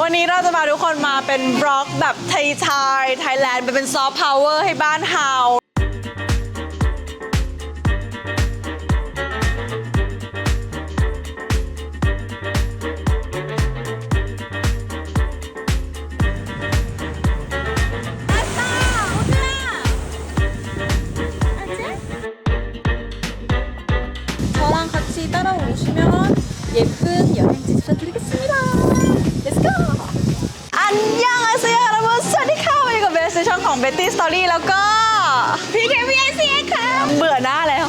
วันนี้เราจะมาทุกคนมาเป็นบล็อกแบบไทยไทยไทยแลนด์เป็นซอฟต์พาวเวอร์ให้บ้านเฮา 저랑 같이 따라오시면 예쁜 여행지 추천드리겠습니다. 다 ของ Betty Story แล้วก็ พี่เคพีไอซีค่ะเบื่อหน้าแล้ว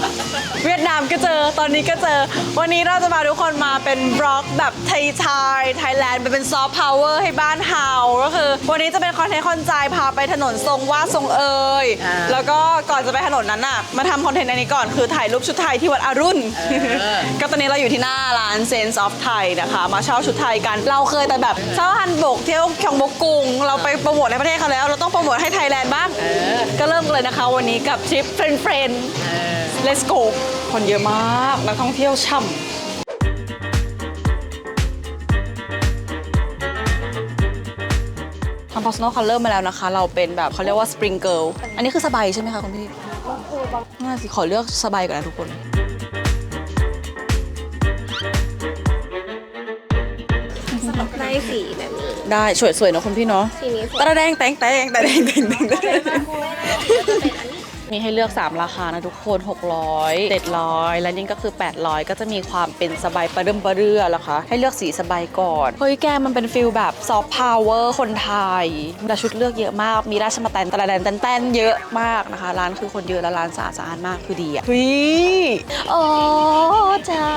เวียดนามก็เจอตอนนี้ก็เจอ วันนี้เราจะมาทุกคนมาเป็นบล็อกแบบไทยไทยไทยแลนด์เป็นซอฟต์พาวเวอร์ให้บ้านเฮาก็คือ วันนี้จะเป็นคอนเทนต์คอนใจพาไปถนนทรงวาดทรงเอยอ่า แล้วก็ก่อนจะไปถนนนั้นน่ะมาทำคอนเทนต์อันนี้ก่อนคือถ่ายรูปชุดไทยที่วัดอรุณ ก็ตอนนี้เราอยู่ที่หน้าร้าน Sense of Thai นะคะ มาเช่าชุดไทยกัน เราเคยแต่แบบเช่าฮันบกเที่ยวคยองบกกุง เราไปโปรโมทในประเทศเขาแล้ว เราต้องโปรโมทให้ไทยแลนด์บ้าง ก็เริ่มกันเลยนะคะวันนี้กับทริปเฟรนเฟรน Let's go คนเยอะมากนักท่องเที่ยวช่ำทำ personal color มาแล้วนะคะ เราเป็นแบบเขาเรียกว่า spring girl อันนี้คือสบายใช่ไหมคะคุณพี่น่าสิขอเลือกสบายก่อนนะทุกคน ได้สวยๆเนอะคุณพี่เนาะทีนี้ตะแดงแตงแตงตะแดงแตงแตงตะแดงก็จะเป็นอันนี้ มีให้เลือก 3 ราคานะทุกคน 600 700 และนี่ก็คือ 800 ก็จะมีความเป็นสบายประเดิมประเรือละคะให้เลือกสีสบายก่อน เฮ้ยแกมันเป็นฟิลแบบซอฟต์พาวเวอร์คนไทยแต่ชุดเลือกเยอะมาก มีราชมาแตนตะแดนแตนแตนเยอะมากนะคะ ร้านคือคนเยอะและร้านสะอาดสะอาดมากคือดีอะเฮ้ยโอ้เจ้า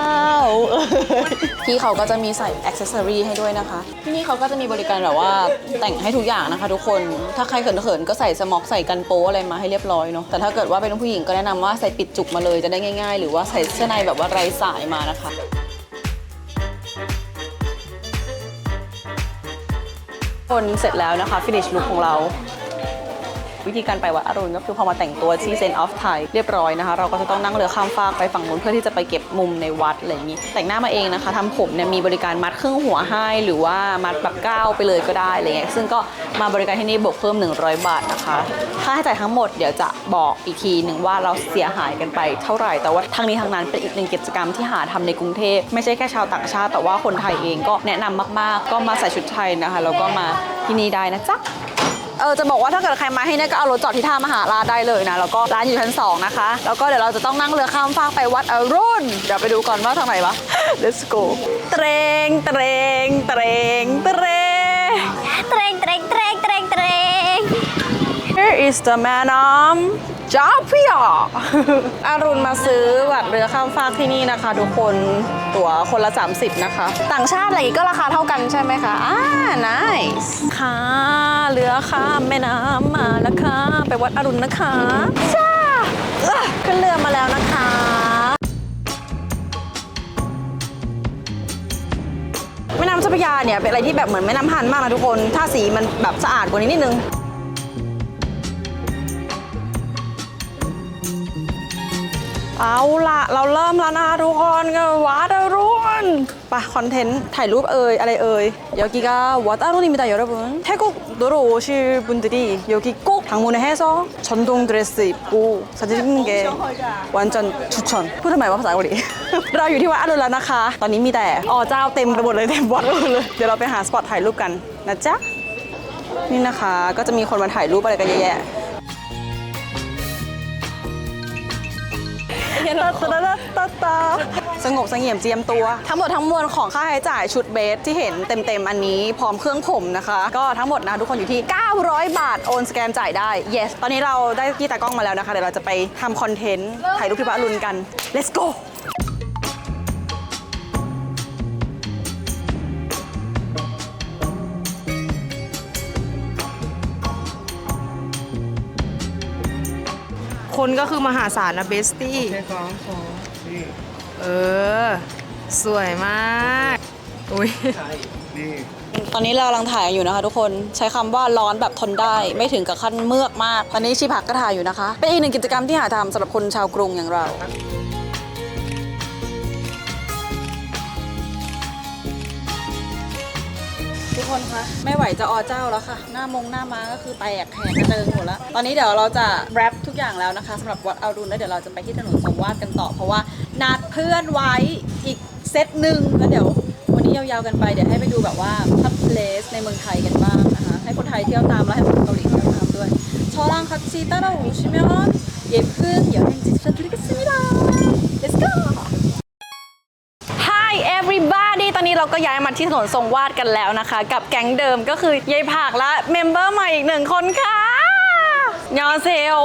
พี่เขาก็จะมีใส่อ็อกเซสซอรีให้ด้วยนะคะ ที่นี่เขาก็จะมีบริการแบบว่าแต่งให้ทุกอย่างนะคะ ทุกคน ถ้าใครเขินๆก็ใส่สม็อกใส่กันโป๊อะไรมาให้เรียบร้อยเนาะแต่ถ้าเกิดว่าเป็นผู้หญิงก็แนะนำว่าใส่ปิดจุกมาเลยจะได้ง่าย ๆ หรือว่าใส่เสื้อในแบบว่าไร้สายมานะคะคนเสร็จแล้วนะคะ finish ลุคของเรา วิธีการไปวัดอรุณก็คือพอมาแต่งตัวที่เซนออฟไทยเรียบร้อยนะคะ เราก็จะต้องนั่งเรือข้ามฟากไปฝั่งนู้นเพื่อที่จะไปเก็บมุมในวัดอะไรอย่างนี้ แต่งหน้ามาเองนะคะทำผมเนี่ยมีบริการมัดครึ่งหัวให้หรือว่ามัดแบบก้าวไปเลยก็ได้อะไรเงี้ยซึ่งก็มาบริการที่นี่บวกเพิ่ม 100 บาทนะคะค่าใช้จ่ายทั้งหมดเดี๋ยวจะบอกอีกทีหนึ่งว่าเราเสียหายกันไปเท่าไหร่แต่ว่าทั้งนี้ทั้งนั้นเป็นอีกหนึ่งกิจกรรมที่หาทำในกรุงเทพไม่ใช่แค่ชาวต่างชาติ แต่ว่าคนไทยเองก็แนะนำมาก ๆ ก็มาใส่ชุดไทยนะคะแล้วก็มาที่นี่ได้นะจ๊ะ เออจะบอกว่าถ้าเกิดใครมาให้เนี่ก็เอารถจอดที่ท่ามหาราชได้เลยนะแล้วก็ร้านอยู่ชั้นสองนะคะแล้วก็เดี๋ยวเราจะต้องนั่งเรือข้ามฟากไปวัดอรุณเดี๋ยวไปดูก่อนว่าทางไหนวะ let's go เตรงเตรงเตรงเตรงเตรงเตรงเตรงเตรงเตรง Here is the manam จ้าพระยาอารุณมาซื้อบัตรเรือข้ามฟากที่นี่นะคะทุกคนตั๋วคนละ 30 นะคะ ต่างชาติอะไรก็ราคาเท่ากันใช่ไหมคะอ่า nice ค่ะเรือข้ามแม่น้ำมาแล้วค่ะไปวัดอรุณนะคะจ้าขึ้นเรือมาแล้วนะคะแม่น้ำเจ้าพระยาเนี่ยเป็นอะไรที่แบบเหมือนแม่น้ำฮันมากนะทุกคน ถ้าสีมันแบบสะอาดกว่านี้นิดนึง เอาละเราเริ่มแล้วนะคะทุกคนก็วัดอรุณไปคอนเทนต์ถ่ายรูปเอ่ยอะไรเอ่ย여기가와드아룬입니다여러분태국놀러오실분들이여기꼭방문을해서전동드레스입고사진찍는게완전추천พูดทำไมว่าภาษาเกาหลี เราอยู่ที่วัดอรุณแล้วนะคะ ตอนนี้มีแต่อ๋อเจ้าเต็มไปหมดเลยเต็มวัดไปหมดเลยเดี๋ยวเราไปหาสปอตถ่ายรูปกันนะจ๊ะนี่นะคะก็จะมีคนมาถ่ายรูปอะไรกันเยอะแยะ ตาตาตาตาสงบเสงี่ยมเจียมตัว ทั้งหมดทั้งมวลของค่าใช้จ่ายชุดเบสที่เห็นเต็มๆ อันนี้พร้อมเครื่องผมนะคะ ก็ทั้งหมดนะทุกคนอยู่ที่ 900 บาทโอนสแกนจ่ายได้ yes ตอนนี้เราได้ที่ตากล้องมาแล้วนะคะ เดี๋ยวเราจะไปทำคอนเทนต์ถ่ายรูปพี่พระอรุณกัน let's go คนก็คือมหาศาลนะเบสตี้เออ สวยมาก อุ้ยตอนนี้เรากำลังถ่ายอยู่นะคะ ทุกคนใช้คำว่าร้อนแบบทนได้ไม่ถึงกับขั้นเมือกมาก ตอนนี้ชีผักก็ถ่ายอยู่นะคะ เป็นอีกหนึ่งกิจกรรมที่หาทำสำหรับคนชาวกรุงอย่างเรา กคนคะไม่ไหวจะออเจ้าแล้วค่ะ หน้ามงหน้าม้าก็คือแตกแหกกระเจิงหมดแล้ว ตอนนี้เดี๋ยวเราจะแรปทุกอย่างแล้วนะคะสำหรับวัดอารุณแล้วเดี๋ยวเราจะไปที่ถนนสมวาดกันต่อ เพราะว่านัดเพื่อนไว้อีกเซตหนึ่งแล้วเดี๋ยววันนี้ยาวๆกันไปเดี๋ยวให้ไปดูแบบว่าทัพเพลสในเมืองไทยกันบ้างนะคะให้คนไทยเที่ยวตามแล้วให้คนเกาหลีเที่ยวตามด้วยชอลังคัตซีต้าเร่ใช่ไหมคะเย็บเพื่อนเดี๋ยวเป็นจิตสลิกสมิดา let's go นนี้เราก็ย้ายมาที่ถนนทรงวาดกันแล้วนะคะ กับแก๊งเดิมก็คือยายผักและเมมเบอร์ใหม่อีกหนึ่งคนค่ะยอนเซโอ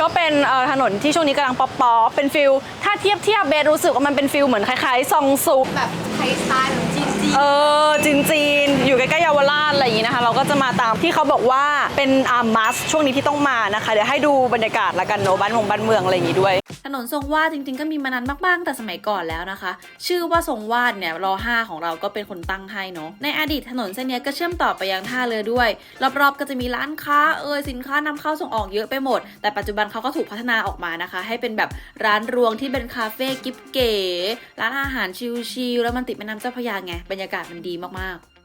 ก็เป็นเอ่อถนนที่ช่วงนี้กำลังป๊อปป๊อปเป็นฟิลถ้าเทียบเทียบเบสรู้สึกว่ามันเป็นฟิลเหมือนคล้ายๆซองซุปแบบไทยสไตล์ของจีนจีนเออจีนจีนๆอยู่ใกล้ๆเยาวราชอะไรอย่างนี้นะคะ เราก็จะมาตามที่เขาบอกว่าเป็นอามัสช่วงนี้ที่ต้องมานะคะ เดี๋ยวให้ดูบรรยากาศละกันเนอะบ้านมงบ้านเมืองอะไรอย่างนี้ด้วยถ นนทรงวาดจริงๆ ก็มีมานานมากๆ แต่สมัยก่อนแล้วนะคะ ชื่อว่าทรงวาดเนี่ยรอห้าของเราก็เป็นคนตั้งให้เนาะในอดีตถนนเส้นนี้ก็เชื่อมต่อไปยังท่าเรือด้วย รอบๆก็จะมีร้านค้าเอ่ยสินค้านำเข้าส่งออกเยอะไปหมด แต่ปัจจุบันเขาก็ถูกพัฒนาออกมานะคะ ให้เป็นแบบร้านรวงที่เป็นคาเฟ่กิฟเก๋ร้านอาหารชิลๆแล้วมันติดแม่น้ำเจ้าพระยาไงบรรยากาศมันดีมากๆ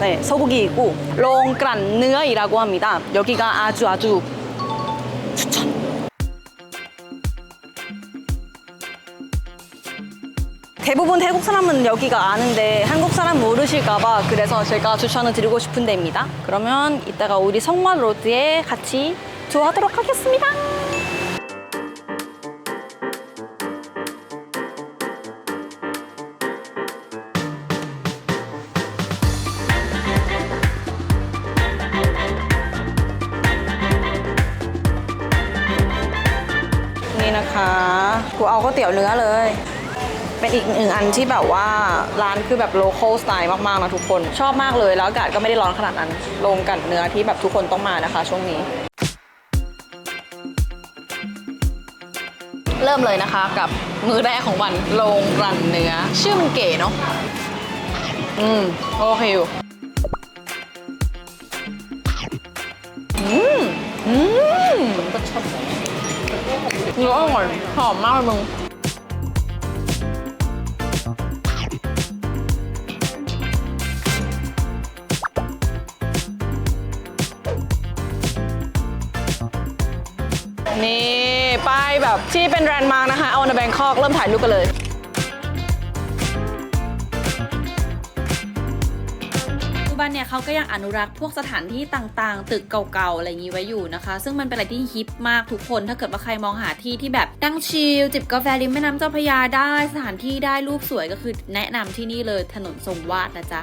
네, 소고기이고 롱그란 느어이라고 합니다. 여기가 아주 아주 추천. 대부분 태국 사람은 여기가 아는데 한국 사람 모르실까봐 그래서 제가 추천을 드리고 싶은 데입니다. 그러면 이따가 우리 성화 로드에 같이 투어하도록 하겠습니다. วยเตี๋ยวเนื้อเลย เป็นอีกหนึ่งอันที่แบบว่าร้านคือแบบโลคอลสไตล์มากๆนะทุกคน ชอบมากเลยแล้วอากาศก็ไม่ได้ร้อนขนาดนั้นโรงกันเนื้อที่แบบทุกคนต้องมานะคะ ช่วงนี้ เริ่มเลยนะคะกับมือแรกของวันโรงกลั่นเนื้อ ชื่อมันเก๋เนาะอืมโอเคอยู่อืมอืมเนื้ออร่อยหอมมากเลยมึง ที่เป็นแรนด์มาร์กนะคะเอาในแบงคอกเริ่มถ่ายรูปกันเลยอุบันเนี่ยเขาก็ยังอนุรักษ์พวกสถานที่ต่างๆ ตึกเก่าๆ อะไรอย่างนี้ไว้อยู่นะคะ ซึ่งมันเป็นอะไรที่ฮิปมากทุกคน ถ้าเกิดว่าใครมองหาที่ที่แบบนั่งชิลจิบกาแฟริมแม่น้ำเจ้าพระยาได้ สถานที่ได้รูปสวยก็คือแนะนำที่นี่เลยถนนทรงวาดนะจ๊ะ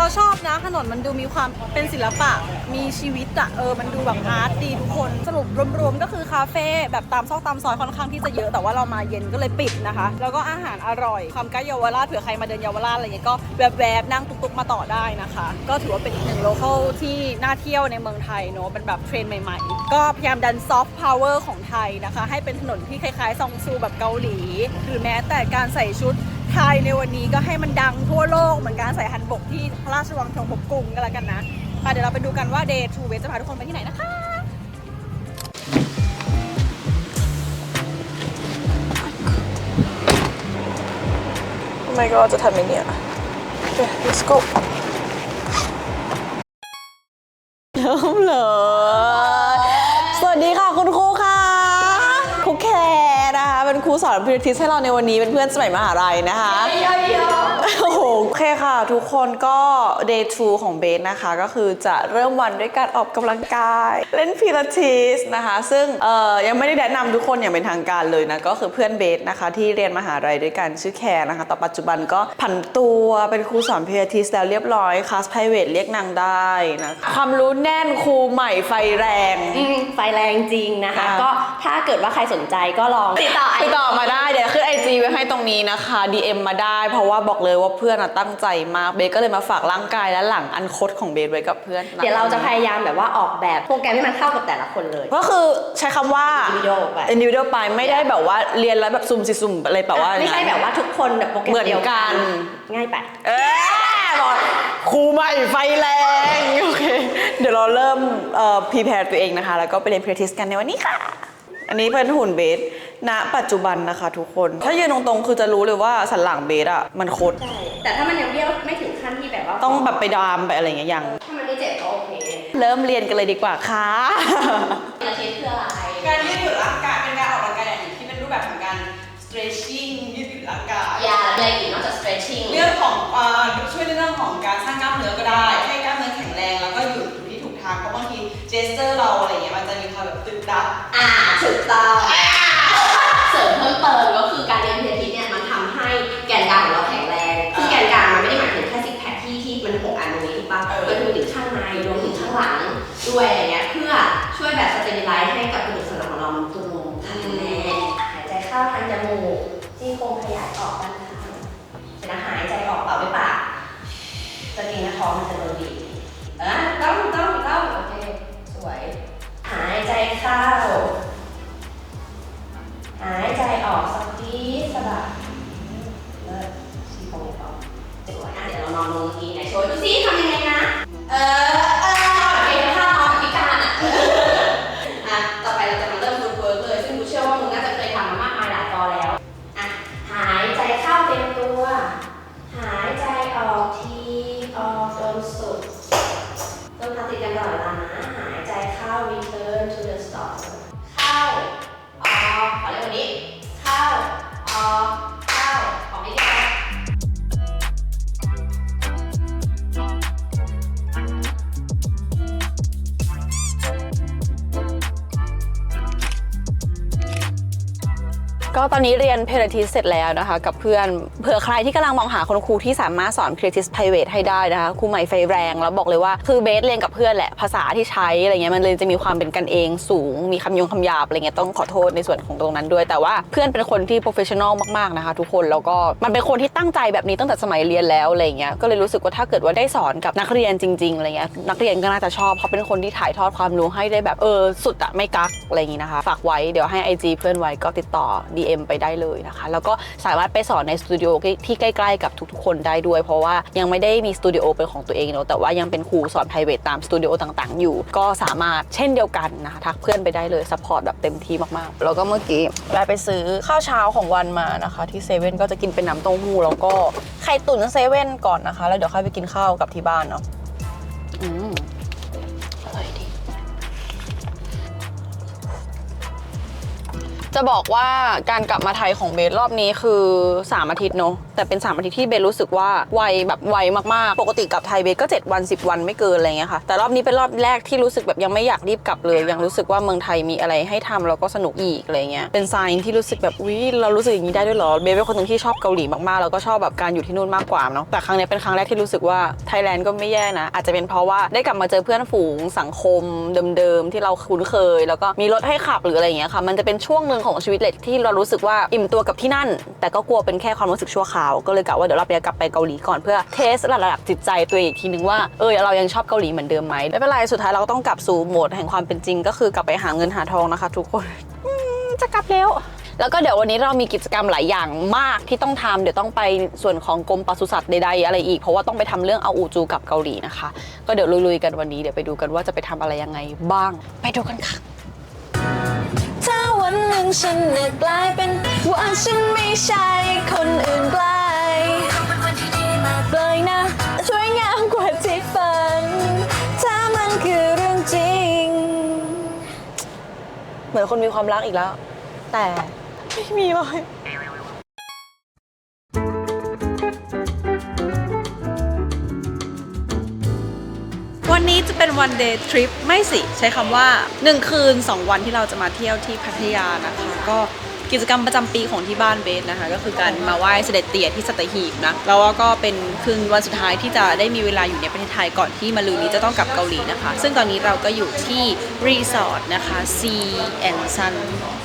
เราชอบนะถนนมันดูมีความเป็นศิลปะ มีชีวิตอะเออมันดูแบบอาร์ตดีทุกคนสรุปรวมๆก็คือคาเฟ่แบบตามซอกตามซอยค่อนข้างที่จะเยอะแต่ว่าเรามาเย็นก็เลยปิดนะคะ แล้วก็อาหารอร่อยความใกล้เยาวราชเผื่อใครมาเดินเยาวราชอะไรเงี้ยก็แวบๆนั่งตุกๆมาต่อได้นะคะ ก็ถือว่าเป็นอีกหนึ่งโลเคอลที่น่าเที่ยวในเมืองไทยเนอะเป็นแบบเทรนใหม่ๆ ก็พยายามดันซอฟต์พาวเวอร์ของไทยนะคะ ให้เป็นถนนที่คล้ายๆซองซูแบบเกาหลี หรือแม้แต่การใส่ชุด ไทยในวันนี้ก็ให้มันดังทั่วโลกเหมือนการใส่ฮันบกที่พระราชวังทองบกกรุงกันแล้วกันนะอะเดี๋ยวเราไปดูกันว่า Day 2เวจะพาทุกคนไปที่ไหนนะคะโอ้ my god จะทันไหมเนี่ย let's go เริ่มเลย ครูสอนพิธีให้เราในวันนี้เป็นเพื่อนสมัยมหาลัยนะคะโอ้โหโอเคค่ะ ทุกคนก็ day 2 ของเบสนะคะ ก็คือจะเริ่มวันด้วยการออกกำลังกาย เล่นพิลาทิสนะคะ ซึ่งเอ่อยังไม่ได้แนะนำทุกคนอย่างเป็นทางการเลยนะ ก็คือเพื่อนเบสนะคะ ที่เรียนมหาลัยด้วยกันชื่อแคร์นะคะต่อปัจจุบันก็ผันตัวเป็นครูสอนพิลาทิสแล้วเรียบร้อยคลาส private เรียกนางได้นะความรู้แน่นครูใหม่ไฟแรง อืมไฟแรงจริงนะคะ อ่าก็ถ้าเกิดว่าใครสนใจก็ลองติดต่อไอติดต่อมาได้เดี๋ยวขึ้นไอจีไว้ให้ตรงนี้นะคะ DM มาได้ เพราะว่าบอกเลยเลยว่าเพื่อนอะตั้งใจมากเบสก็เลยมาฝากร่างกายและหลังอันคดของเบสไว้กับเพื่อนเดี๋ยวเราจะพยายามแบบว่าออกแบบโปรแกรมให้มันเข้ากับแต่ละคนเลย ก็คือใช้คำว่า Individual ไป individual ไปไม่ได้แบบว่าเรียนแล้วแบบซุ่มสิสุ่มอะไรแบบว่าไม่ใช่แบบว่าทุกคนแบบโปรแกรมเหมือนเดียวกันง่ายไป เอ๊ะบอกครูใหม่ไฟแรงโอเคเดี๋ยวเราเริ่มเอ่อ prepare ตัวเองนะคะ แล้วก็ไปเรียน practice กันในวันนี้ค่ะ อันนี้เป็นหุ่นเบส ณปัจจุบันนะคะทุกคน ถ้ายืนตรงๆ คือจะรู้เลยว่าสันหลังเบสอะมันคด ใช่แต่ถ้ามันยังเบี้ยวไม่ถึงขั้นที่แบบว่าต้องแบบไปดามไปอะไรอย่างเงี้ยยัง ถ้ามันไม่เจ็บก็โอเคเริ่มเรียนกันเลยดีกว่าค่ะ อาทิตย์คืออะไรการยืดหยุ่นร่างกายเป็นการออกกำลังกายอย่างหนึ่งที่เป็นรูปแบบของการ stretching ยืดหยุ่นร่างกาย ยาอะไรอีกนอกจาก stretching เรื่องของเอ่อช่วยในเรื่องของการสร้างกล้ามเนื้อก็ได้ ให้กล้ามเนื้อแข็งแรงแล้วก็อยู่อยู่ที่ถูกทางเพราะบางทีเจสเตอร์เราอะไรอย่างเงี้ยมันจะมีความแบบตึกตักอ่าถูกต้อง เสริมเพิ่มเติมก็คือการเรียนพิธีเนี่ยมันทำให้แกนกลางของเราแข็งแรงคือแกนกลางมันไม่ได้หมายถึงแค่ซิกแพคที่ที่มันหกอันตรงนี้ถูกปะมันรวมถึงข้างในรวมถึงข้างหลังด้วยอะไรเงี้ยเพื่อช่วยแบบสเตมิไลซ์ให้กับกระดูกสันหลังของเรามันตรงแข็งแรงหายใจเข้าทางจมูกซี่โครงขยายออกด้านข้างเสร็จแล้วหายใจออกเป่าด้วยปากจะกินนะท้องมันจะโดนบีบเออต้องต้องต้องโอเคสวย หายใจเข้าหายใจออกสักทีสบายเลิศซี่โครงออกสวยอะเดี๋ยวเรานอนลงทีไหนโชว์ดูซิทำยังไงนะ เออ อนนี้เรียนเพลทิสเสร็จแล้วนะคะ กับเพื่อนเผื่อใครที่กำลังมองหาคุณครูที่สามารถสอนเพลทิส private ให้ได้นะคะครูใหม่ไฟแรงแล้วบอกเลยว่าคือเบสเรียนกับเพื่อนแหละภาษาที่ใช้อะไรเงี้ยมันเลยจะมีความเป็นกันเองสูง มีคำยงคำหยาบอะไรเงี้ยต้องขอโทษในส่วนของตรงนั้นด้วย แต่ว่าเพื่อนเป็นคนที่ professional มากๆนะคะทุกคนแล้วก็มันเป็นคนที่ตั้งใจแบบนี้ตั้งแต่สมัยเรียนแล้วอะไรเงี้ยก็เลยรู้สึกว่าถ้าเกิดว่าได้สอนกับนักเรียนจริงๆอะไรเงี้ยนักเรียนก็น่าจะชอบเพราะเป็นคนที่ถ่ายทอดความรู้ให้ได้แบบเออสุดอะไม่กักอะไรอย่างงี้นะคะ ฝากไว้เดี๋ยวให้ IG เพื่อนไว้ก็ติดต่อ DM ไปไปได้เลยนะคะ แล้วก็สามารถไปสอนในสตูดิโอที่ใกล้ๆกับทุกๆ คนได้ด้วย เพราะว่ายังไม่ได้มีสตูดิโอเป็นของตัวเองเนอะแต่ว่ายังเป็นครูสอน p r i v a t ตามสตูดิโอต่างๆ อยู่ ก็สามารถเช่นเดียวกันนะคะทักเพื่อนไปได้เลยซัพพอร์ตแบบเต็มที่มากๆ แล้วก็เมื่อกี้แวะไปซื้อข้าวเช้าของวันมานะคะ ที่เซเว่นก็จะกินเป็นน้ำเต้าหู้แล้วก็ไข่ตุ๋นเซเว่นก่อนนะคะ แล้วเดี๋ยวค่อยไปกินข้าวกับที่บ้านเนาะ จะบอกว่าการกลับมาไทยของเบสรอบนี้คือ 3 อาทิตย์เนอะแต่เป็น 3 อาทิตย์ที่เบสรู้สึกว่าไวแบบไวมากๆ ปกติกลับไทยเบสก็ 7 วัน 10 วันไม่เกินอะไรเงี้ยค่ะแต่รอบนี้เป็นรอบแรกที่รู้สึกแบบยังไม่อยากรีบกลับเลย ยังรู้สึกว่าเมืองไทยมีอะไรให้ทำแล้วก็สนุกอีกอะไรเงี้ยเป็นไซน์ที่รู้สึกแบบวิเรารู้สึกอย่างนี้ได้ด้วยเหรอเบสเป็นคนหนึ่งที่ชอบเกาหลีมากๆแล้วก็ชอบแบบการอยู่ที่นู่นมากกว่าเนาะแต่ครั้งนี้เป็นครั้งแรกที่รู้สึกว่าไทยแลนด์ก็ไม่แย่นะอาจจะเป็นเพราะว่าได้กลับมาเจอเพื่อนฝูงสังคมเดิมๆที่เราคุ้นเคย แล้วก็มีรถให้ขับหรืออะไรเงี้ยค่ะมันจะเป็นช่วงหนึ่งของชีวิตเลยที่เรารู้สึกว่าอิ่มตัวกับที่นั่น แต่ก็กลัวเป็นแค่ความรู้สึกชั่วคราวก็เลยกะว่าเดี๋ยวเราไปกลับไปเกาหลีก่อนเพื่อเทสระดับจิตใจตัวเองอีกทีนึงว่าเออเรายังชอบเกาหลีเหมือนเดิมไหมไม่เป็นไรสุดท้ายเราก็ต้องกลับสู่โหมดแห่งความเป็นจริง ก็คือกลับไปหาเงินหาทองนะคะ ทุกคนอืมจะกลับแล้วแล้วก็เดี๋ยววันนี้เรามีกิจกรรมหลายอย่างมากที่ต้องทำเดี๋ยวต้องไปส่วนของกรมปศุสัตว์ใดๆอะไรอีก เพราะว่าต้องไปทำเรื่องเอาอูจูกลับเกาหลีนะคะ ก็เดี๋ยวลุยๆกันวันนี้เดี๋ยวไปดูกันว่าจะไปทำอะไรยังไงบ้าง ไปดูกันค่ะถ้าวัน หนึ่งฉันน่ะกลายเป็นว่าฉันไม่ใช่คนอื่นไกลเลยนะช่วยงามกว่าที่ฝัน ถ้ามันคือเรื่องจริง เหมือนคนมีความรักอีกแล้ว แต่ไม่มีเลย วันนี้จะเป็น one day trip ไม่สิ ใช้คำว่า 1 คืน 2 วันที่เราจะมาเที่ยวที่พัทยานะคะ ก็กิจกรรมประจำปีของที่บ้านเบสนะคะ ก็คือการมาไหว้เสด็จเตี่ยที่สัตหีบนะแล้วก็เป็นคืนวันสุดท้ายที่จะได้มีเวลาอยู่ในประเทศไทยก่อนที่มาลืนนี้จะต้องกลับเกาหลีนะคะ ซึ่งตอนนี้เราก็อยู่ที่รีสอร์ทนะคะ Sea and Sun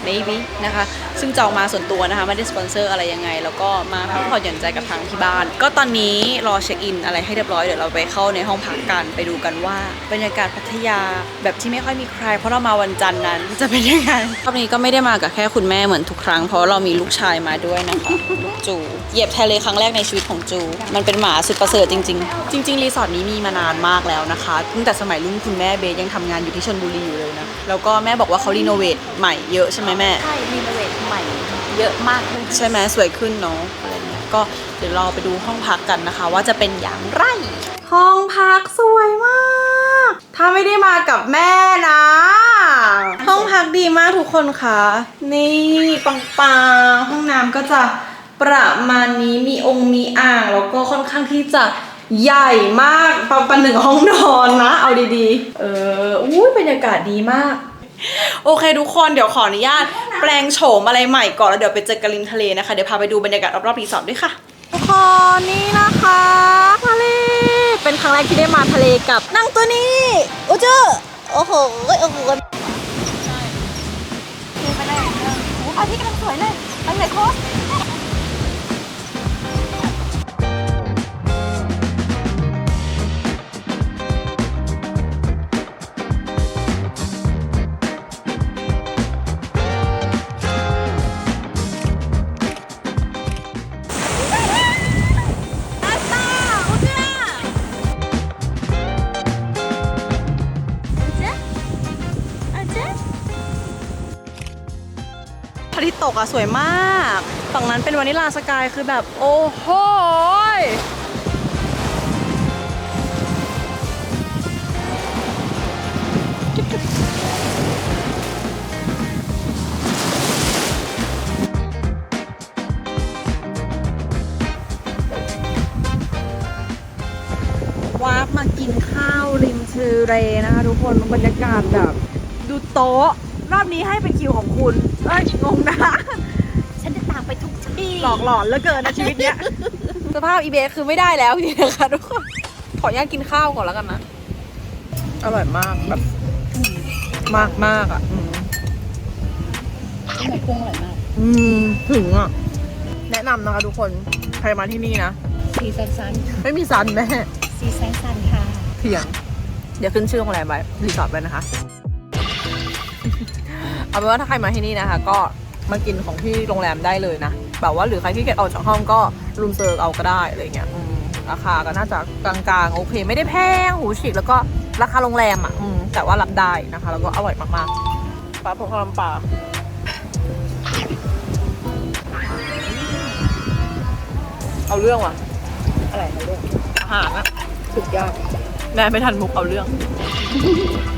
maybe นะคะ ซึ่งจองมาส่วนตัวนะคะ ไม่ได้สปอนเซอร์อะไรยังไง แล้วก็มาพักผ่อนหย่อนใจกับทางที่บ้าน ก็ตอนนี้รอเช็คอินอะไรให้เรียบร้อย เดี๋ยวเราไปเข้าในห้องพักกัน ไปดูกันว่าบรรยากาศพัทยาแบบที่ไม่ค่อยมีใคร เพราะเรามาวันจันทร์นั้นจะเป็นยังไงรอบนี้ก็ไม่ได้มากับแค่คุณแม่เหมือนทุกครั้ง เพราะเรามีลูกชายมาด้วยนะคะลูกจูเหยียบทะเลครั้งแรกในชีวิตของจู มันเป็นหมาสุดประเสริฐจริง ๆ จริง ๆ รีสอร์ทนี้มีมานานมากแล้วนะคะตั้งแต่สมัยรุ่นคุณแม่เบสยังทำงานอยู่ที่ชลบุรีอยู่เลยนะแล้วก็แม่บอกว่าเขารีโนเวทใหม่เยอะใช่ไหมแม่ ใช่รีโนเวทใหม่เยอะมากเลยใช่ไหมสวยขึ้นเนาะอะไรเงี้ยก็เดี๋ยวรอไปดูห้องพักกันนะคะ ว่าจะเป็นอย่างไร ห้องพักสวยมาก ถ้าไม่ได้มากับแม่นะ ห้องพักดีมากทุกคนคะนี่ปังปังๆห้องน้ำก็จะประมาณนี้มีองค์มีอ่างแล้วก็ค่อนข้างที่จะใหญ่มากประมาณหนึ่งห้องนอนนะ เอาดีๆ เอออุ้ยบรรยากาศดีมาก โอเคทุกคนเดี๋ยวขออนุญาต แปลงโฉมอะไรใหม่ก่อนแล้วเดี๋ยวไปเจอกันริมทะเลนะคะ เดี๋ยวพาไปดูบรรยากาศรอบๆรีสอร์ทด้วยค่ะ ทุกคนนี่นะคะทะเลเป็นครั้งแรกที่ได้มาทะเลกับนางตัวนี้โอ้เจ้าโอ้โหโอ้โหไปเลยโอ้อาที่กำลังสวยเลยไปเลยโค้ช อาทิตย์ตกอะสวยมาก ฝั่งนั้นเป็นวานิลาสกายคือแบบ โอ้โหยวาร์ปมากินข้าวริมทะเลนะคะทุกคนบรรยากาศแบบ ดูโต๊ะ รอบนี้ให้เป็นคิวของคุณ เอ้ยงงนะ ฉันจะตามไปทุกที่หลอกหลอนเหลือเกินนะชีวิตเนี้ย สภาพอีเบสคือไม่ได้แล้วจริงๆนะคะทุกคนขออนุญาตกินข้าวก่อนแล้วกันนะ อร่อยมากแบบ มากมากอะอืมไหนเครื่องอร่อยมาก อืมถึงอะ แนะนำนะคะทุกคน ใครมาที่นี่นะซีซันซันไม่มีซันแม่ซีซันซันค่ะ เถียง เดี๋ยวขึ้นชื่อโรงแรมไว้รีสอร์ทไว้นะคะ เอาเป็นว่าถ้าใครมาที่นี่นะคะ ก็มากินของที่โรงแรมได้เลยนะแบบว่าหรือใครที่เกียจออกจากห้องก็รูมเซอร์เอาก็ได้อะไรเงี้ยอืมราคาก็น่าจะกลางๆ โอเค ไม่ได้แพงหูฉีกแล้วก็ราคาโรงแรมอะอืมแต่ว่ารับได้นะคะ แล้วก็อร่อยมากๆปลาพงคลำปลาเอาเรื่องว่ะ อะไรนะลูกอาหารอะสุดยอดแม่ไม่ทันมุกเอาเรื่องอ